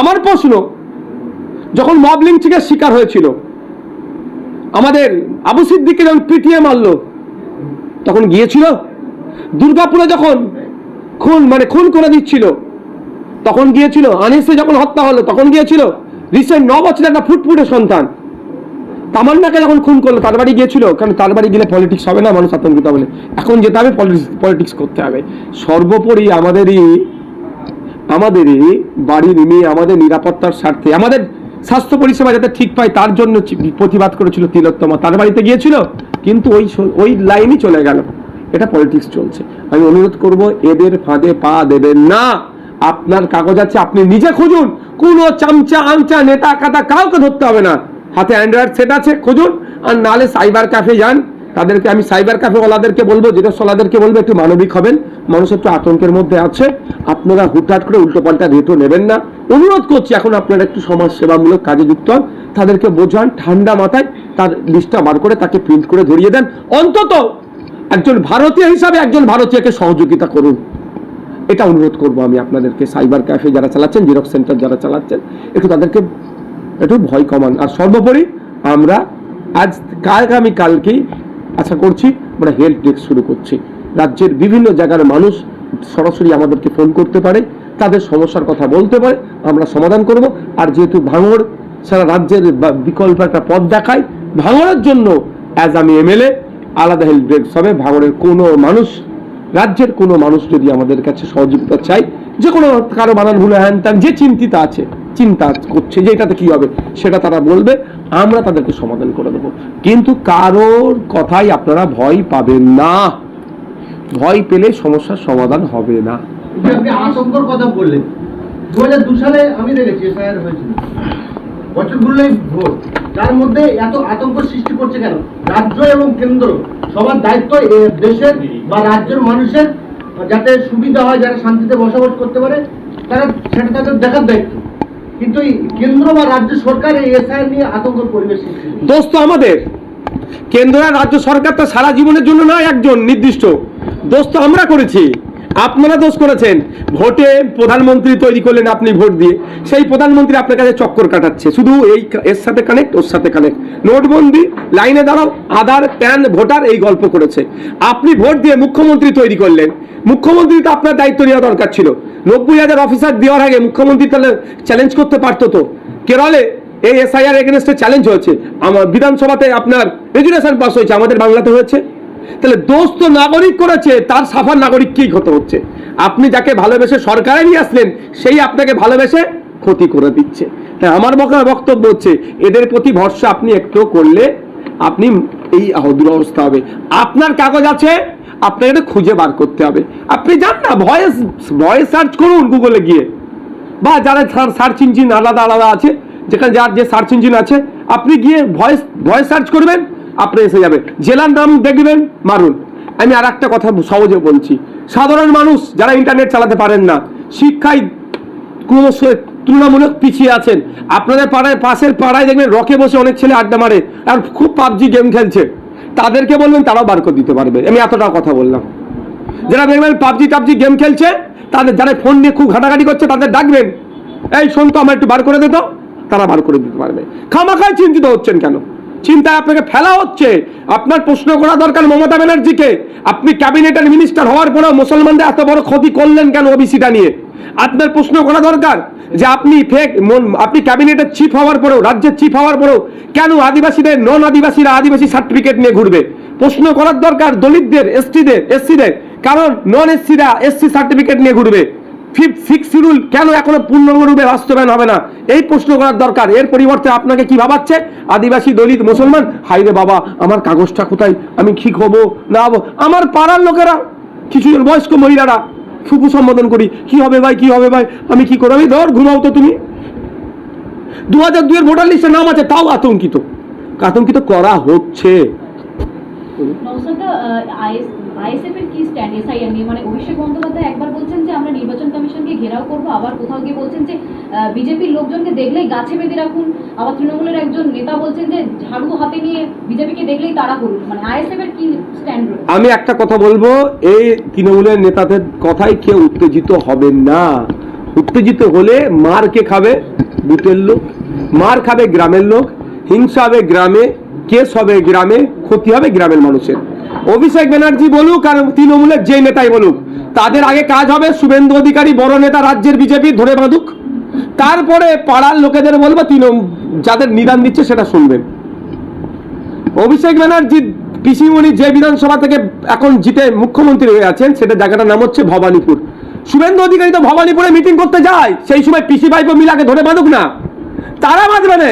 আমার প্রশ্ন, যখন মব লিঞ্চিংয়ের শিকার হয়েছিল, আমাদের আবু সিদ্দিককে যখন পিটিয়ে মারলো, তখন গিয়েছিল? দুর্গাপুরে যখন খুন মানে খুন করে দিচ্ছিল, তখন গিয়েছিল? আনিসে যখন হত্যা হলো, তখন গিয়েছিল? রিসেন্ট ন বছরের একটা ফুটফুটে সন্তান। তামান্নাকে যখন খুন করল, তার বাড়ি গিয়েছিল? কারণ তার বাড়ি গেলে পলিটিক্স হবে না, মানুষ আতঙ্কিত বলে এখন যেতে হবে পলিটিক্স করতে হবে। সর্বোপরি আমাদেরই আমাদেরই বাড়ির মেয়ে আমাদের নিরাপত্তার স্বার্থে, আমাদের স্বাস্থ্য পরিষেবা যাতে ঠিক পায়, তার জন্য প্রতিবাদ করেছিল তিলোত্তমা। তার বাড়িতে গিয়েছিল, কিন্তু ওই ওই লাইনই চলে গেল। এটা পলিটিক্স চলছে। আমি অনুরোধ করব, এদের ফাঁদে পা দেবেন না। আপনার কাগজ আছে, আপনি নিজে খুঁজুন। কোনো চামচা আমচা নেতা কাটা কাউকে ধরতে হবে না। হাতে অ্যান্ড্রয়েড সেট আছে, খুঁজুন। আর নালে সাইবার ক্যাফে যান। তাদেরকে আমি সাইবার ক্যাফে ওলাদেরকে বলব যেটা ওলাদেরকে বলব, একটু মানবিক হবেন। মানুষ একটু আতঙ্কের মধ্যে আছে। আপনারা হুটহাট করে উল্টো পাল্টা রেটও নেবেন না। অনুরোধ করছি, এখন আপনারা একটু সমাজ সেবামূলক কাজে যুক্ত হন। তাদেরকে বোঝান, ঠান্ডা মাথায় তার লিস্টটা বার করে তাকে প্রিন্ট করে ধরিয়ে দেন। অন্তত একজন ভারতীয় হিসাবে একজন ভারতীয়কে সহযোগিতা করুন। এটা অনুরোধ করব আমি আপনাদেরকে, সাইবার ক্যাফে যারা চালাচ্ছেন জিরক্স সেন্টার যারা চালাচ্ছেন, একটু তাদেরকে একটু ভয় কমান। আর সর্বোপরি আমরা আজ কাল আগামী কালকেই আশা করছি আমরা হেল্প ডেস্ক শুরু করছি। রাজ্যের বিভিন্ন জায়গার মানুষ সরাসরি আমাদেরকে ফোন করতে পারে, তাদের সমস্যার কথা বলতে পারে, আমরা সমাধান করব। আর যেহেতু ভাঙড় সারা রাজ্যের বিকল্প একটা পথ দেখায়, ভাঙড়ের জন্য অ্যাজ আমি এমএলএ আলাদা হেল্প ডেস্ক হবে। ভাঙড়ের কোনো মানুষ, রাজ্যের কোনো মানুষ যদি আমাদের কাছে সহযোগিতা চাই যে কোনো কারও বানান ভুলে হ্যান যে চিন্তিত আছে, চিন্তা করছে যে এটাতে কী হবে, সেটা তারা বলবে। আমরা তাদেরকে সমাধান করে দেবো। কিন্তু কারোর কথাই আপনারা ভয় পাবেন না। ভয় পেলে সমস্যার সমাধান হবে না। আপনি আতঙ্কর কথা বললেন। দু হাজার দু সালে আমি দেখেছি এসআইআর হয়েছিল। বছরগুলোই ভোট তার মধ্যে এত আতঙ্ক সৃষ্টি করছে কেন? রাজ্য এবং কেন্দ্র, সবার দায়িত্ব দেশের বা রাজ্যের মানুষের। যাতে সুবিধা হয়, যারা শান্তিতে বসবাস করতে পারে, তারা সেটা তাদের দেখার দায়িত্ব। কিন্তু কেন্দ্র বা রাজ্য সরকার এই এসআই নিয়ে আতঙ্ক পরিবেশ সৃষ্টি করছে। দোষ তো আমাদের, কেন্দ্র আর রাজ্য সরকার তো সারা জীবনের জন্য নয় একজন নির্দিষ্ট দোস্ত আমরা করেছি আপনারা দোষ করেছেন। ভোটে প্রধানমন্ত্রী তৈরি করলেন আপনি ভোট দিয়ে। সেই প্রধানমন্ত্রী আপনার কাছে চক্কর কাটাচ্ছে। শুধু এই এর সাথে কানেক্ট ওর সাথে কানেক্ট নোটবন্দি, লাইনে দাঁড়াও, আধার, প্যান, ভোটার এই গল্প করেছে। আপনি ভোট দিয়ে মুখ্যমন্ত্রী তৈরি করলেন। মুখ্যমন্ত্রী তো আপনার দায়িত্ব নেওয়া দরকার ছিল। নব্বই হাজার অফিসার দেওয়ার আগে মুখ্যমন্ত্রী তাহলে চ্যালেঞ্জ করতে পারতো তো? কেরলে এই এসআইআর এগেনস্টে চ্যালেঞ্জ হয়েছে। আমার বিধানসভাতে আপনার রেজুলেশন পাস হয়েছে। আমাদের বাংলাতে হয়েছে। তাহলে দোষ তো নাগরিক করেছে, তার সাফার নাগরিককেই ক্ষত হচ্ছে? আপনি যাকে ভালোবেসে সরকারে নিয়ে আসলেন, সেই আপনাকে ভালোবেসে ক্ষতি করে দিচ্ছে। তাই আমার বকা- বক্তব্য হচ্ছে, এদের প্রতি ভরসা আপনি একটু করলে আপনি এই দুরবস্থা হবে। আপনার কাগজ আছে, আপনাকে এটা খুঁজে বার করতে হবে। আপনি যান না, ভয়েস ভয়েস সার্চ করুন গুগলে গিয়ে। বা যারা সার্চ ইঞ্জিন আলাদা আলাদা আছে, যেখানে যার যে সার্চ ইঞ্জিন আছে, আপনি গিয়ে ভয়েস ভয়েস সার্চ করবেন আপনি এসে যাবে। জেলার নাম দেখবেন, মারুন। আমি আর একটা কথা সহজে বলছি। সাধারণ মানুষ যারা ইন্টারনেট চালাতে পারেন না, শিক্ষায় ক্রমশ তুলনামূলক পিছিয়ে আছেন। আপনাদের পাড়ায়, পাশের পাড়ায় দেখবেন রকে বসে অনেক ছেলে আড্ডা মারে আর খুব পাবজি গেম খেলছে। তাদেরকে বলবেন তারাও বার করে দিতে পারবে। আমি এতটা কথা বললাম। যারা দেখবেন পাবজি টাবজি গেম খেলছে, তাদের যারা ফোন নিয়ে খুব ঘাটাঘাটি করছে, তাদের ডাকবেন। এই শোন তো, আমার একটু বার করে দিত তারা বার করে দিতে পারবে। খামাখায় চিন্তিত হচ্ছেন কেন? চিন্তায় আপনাকে ফেলা হচ্ছে। আপনার প্রশ্ন করা দরকার মমতা ব্যানার্জিকে। আপনি ক্যাবিনেটের মিনিস্টার হওয়ার পরেও মুসলমানদের এত বড় ক্ষতি করলেন কেন ওবিসিটা নিয়ে? আপনার প্রশ্ন করা দরকার যে আপনি ফেক আপনি ক্যাবিনেটের চিফ হওয়ার পরেও, রাজ্যের চিফ হওয়ার পরেও কেন আদিবাসীদের নন আদিবাসীরা আদিবাসী সার্টিফিকেট নিয়ে ঘুরবে? প্রশ্ন করার দরকার দলিতদের এসটিদের এসসিদের কারণ নন এসসিরা এসসি সার্টিফিকেট নিয়ে ঘুরবে। শিডিউল কেন এখনও পূর্ণরূপে বাস্তবায়ন হবে না? এই প্রশ্ন করার দরকার। এর পরিবর্তে আপনাকে কি ভাবাচ্ছে? আদিবাসী দলিত মুসলমান? হাইরে বাবা, আমার কাগজটা কোথায়? আমি ঠিক হব না হব? আমার পাড়ার লোকেরা, কিছু বয়স্ক মহিলারা ফুপু সম্বোধন করি। কি হবে ভাই, কি হবে ভাই? আমি কি করব? ধর ঘুমাও তো তুমি। দু হাজার দুয়ের ভোটার লিস্টে নাম আছে, তাও আতঙ্কিত। আতঙ্কিত করা হচ্ছে। নৌসাদা আইএসএফ এর কি স্ট্যান্ড এসআইআর নিয়ে মানে অভিষেক বন্দ্যোপাধ্যায় একবার বলছেন যে আমরা নির্বাচন কমিশনকে ঘেরাও করব, আবার কোথাও গিয়ে বলছেন যে বিজেপির লোকজনকে দেখলেই গাছে বেঁধে রাখুন। আবার তৃণমূলের একজন নেতা বলছেন যে, ঝাড়ু হাতে নিয়ে বিজেপিকে দেখলেই তাড়া করুন। মানে আইএসএফ এর কি স্ট্যান্ড আমি একটা কথা বলব, এই তৃণমূলের নেতাদের কথাই কেউ উত্তেজিত হবেন না। উত্তেজিত হলে মার কে খাবে? বুথের লোক। মার খাবে গ্রামের লোক। হিংসা হবে গ্রামে, কেস হবে গ্রামে, ক্ষতি হবে গ্রামের মানুষের। অভিষেক ব্যানার্জি বলুক আর তৃণমূলের যে নেতাই বলুক, তাদের আগে কাজ হবে শুভেন্দু অধিকারী, বড় নেতা রাজ্যের বিজেপি ধরে বাঁধুক। তারপরে পাড়ার লোকেদের বলব তৃণমূল যাদের নিদান দিচ্ছে সেটা শুনবেন। অভিষেক ব্যানার্জি, পিসিমণি যে বিধানসভা থেকে এখন জিতে মুখ্যমন্ত্রী হয়ে আছেন, সেটা জায়গাটার নাম হচ্ছে ভবানীপুর। শুভেন্দু অধিকারী তো ভবানীপুরে মিটিং করতে যায়, সেই সময় পিসি ভাইপো মিলাকে ধরে বাঁধুক না। তারা বাঁধবে না।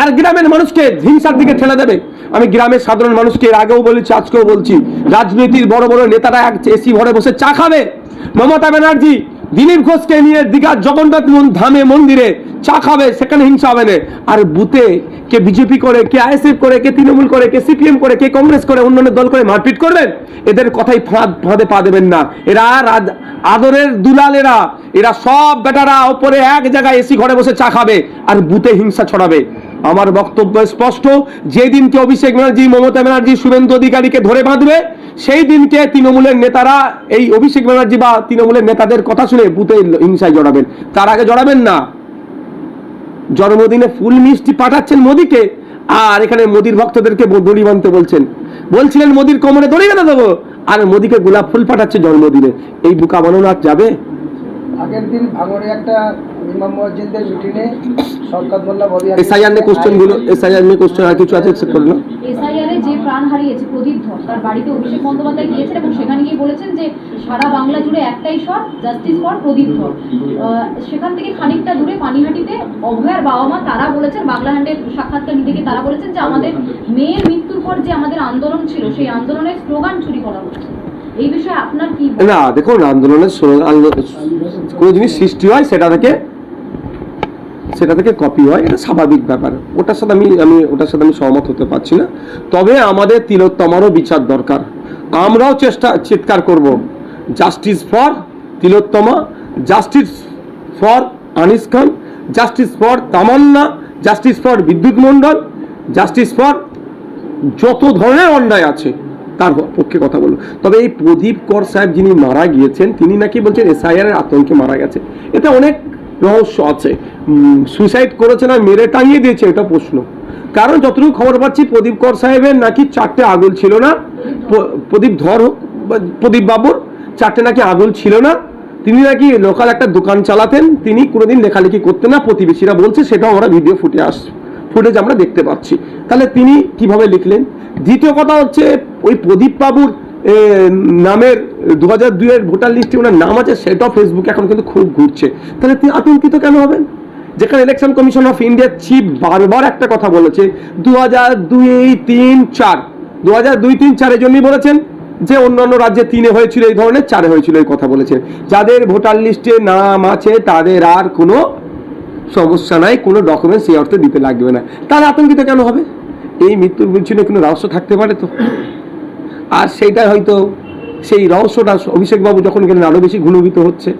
আর গ্রামের মানুষকে হিংসার দিকে ঠেলে দেবে। আমি গ্রামের সাধারণ মানুষকে এর আগেও বলেছি, আজকেও বলছি। রাজনীতির বড় বড় নেতারা এক এসি ঘরে বসে চা খাবে। মমতা ব্যানার্জি, দিলীপ ঘোষকে নিয়ে দীঘার জগন্নাথ ধামে মন্দিরে চা খাবে, সেখানে হিংসা হবে না। আর বুথে কে বিজেপি করে, কে আইএসএফ করে, কে তৃণমূল করে, কে সিপিএম করে, কে কংগ্রেস করে, অন্যান্য দল করে মারপিট করবেন? এদের কথাই ফাঁদ ফাঁদে পা দেবেন না। এরা আদরের দুলালেরা, এরা সব বেটারা ওপরে এক জায়গায় এসি ঘরে বসে চা খাবে, আর বুথে হিংসা ছড়াবে। আমার বক্তব্য স্পষ্ট। যেদিনকে অভিষেক ব্যানার্জি, মমতা ব্যানার্জি, শুভেন্দু অধিকারীকে ধরে বাঁধবে, সেই দিনকে তৃণমূলের নেতারা এই অভিষেক ব্যানার্জি বা তৃণমূলের নেতাদের কথা শুনে বুথে হিংসায় জড়াবেন। তার আগে জড়াবেন না। জন্মদিনে ফুল মিষ্টি পাঠাচ্ছেন মোদিকে, আর এখানে মোদির ভক্তদেরকে দড়ি বাঁধতে বলছেন। বলছিলেন, মোদির কোমরে দড়ি বেঁধে দেবো, আর মোদিকে গোলাপ ফুল পাঠাচ্ছে জন্মদিনে। এই বুকা বানানো আর যাবে? আগের দিন ভাঙড়ে একটা ইমাম মসজিদের মিটিংয়ে এসআইআর নিয়ে কোশ্চেন এসআইআর নিয়ে কোশ্চেন আর কিছু আছে সেট করল এসআইআর এ যে প্রাণ হারিয়েছে প্রদীপ ধর তার বাড়িতে অভিষেক বন্দ্যোপাধ্যায় গিয়েছেন এবং সেখানে গিয়ে বলেছেন যে সারা বাংলা জুড়ে একটাই স্বর জাস্টিস ফর প্রদীপ ধর। আহ, সেখান থেকে খানিকটা দূরে পানিহাটিতে অভয়ার বাবা মা তারা বলেছেন বাংলা হ্যান্ডের সাক্ষাৎকার নিতে গিয়ে তারা বলেছেন যে আমাদের মেয়ের মৃত্যুর পর যে আমাদের আন্দোলন ছিল সেই আন্দোলনের স্লোগান চুরি করা হচ্ছে। এই বিষয়ে আপনার কি না দেখুন আন্দোলনের কোনো জিনিস সৃষ্টি হয় সেটা থেকে সেটা থেকে কপি হয়, এটা স্বাভাবিক ব্যাপার। ওটার সাথে আমি আমি ওটার সাথে আমি সহমত হতে পারছি না। তবে আমাদের তিলোত্তমারও বিচার দরকার। আমরাও চেষ্টা চিৎকার করব। Justice for Tilottama justice for Anis Khan justice for Tamanna justice for Bidyut Mondal justice for যত ধরনের অন্যায় আছে, তার পক্ষে কথা বলব তবে এই প্রদীপ কর সাহেব যিনি মারা গিয়েছেন, তিনি নাকি বলছেন এসআইআর এর আতঙ্কে মারা গেছে। এতে অনেক রহস্য আছে। সুইসাইড করেছে না, মেরে টাঙিয়ে দিয়েছে এটা প্রশ্ন। কারণ যতটুকু খবর পাচ্ছি, প্রদীপ কর সাহেবের নাকি চারটে আগুন ছিল না? প্রদীপ ধর হোক প্রদীপ বাবুর চারটে নাকি আগুন ছিল না? তিনি নাকি লোকাল একটা দোকান চালাতেন, তিনি কোনোদিন লেখালেখি করতেন না, প্রতিবেশীরা বলছে, সেটাও আমরা ভিডিও ফুটে আস ফুটেজ আমরা দেখতে পাচ্ছি। তাহলে তিনি কীভাবে লিখলেন? দ্বিতীয় কথা হচ্ছে, ওই প্রদীপ বাবুর নামের দু হাজার দুইয়ের ভোটার লিস্টে ওনার নাম আছে সেটাও ফেসবুকে এখন কিন্তু খুব ঘুরছে। তাহলে তিনি আতঙ্কিত কেন হবেন? যেখানে ইলেকশন কমিশন অফ ইন্ডিয়ার চিফ বারবার একটা কথা বলেছে দু হাজার দুই তিন চার। দু হাজার দুই তিন চারের জন্যই বলেছেন যে অন্যান্য রাজ্যে তিনে হয়েছিল, এই ধরনের চারে হয়েছিল এই কথা বলেছেন যাদের ভোটার লিস্টে নাম আছে, তাদের আর কোনো সমস্যা নাই, কোনো ডকুমেন্ট সেই অর্থে দিতে লাগবে না। তাহলে আতঙ্কিত কেন হবে? এই মৃত্যুর পিছনে কোনো রহস্য থাকতে পারে তো? আর সেইটা হয়তো সেই রহস্যটা অভিষেকবাবু যখন গেলেন আরও বেশি ঘনীভূত হচ্ছে।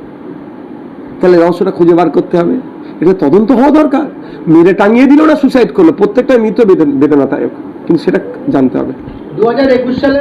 তাহলে রহস্যটা খুঁজে বার করতে হবে। এটা তদন্ত হওয়া দরকার। মেরে টাঙিয়ে দিল না সুসাইড করল। প্রত্যেকটা মৃত বেদনা বেদনাদায়ক। কিন্তু সেটা জানতে হবে। দু হাজার একুশ সালে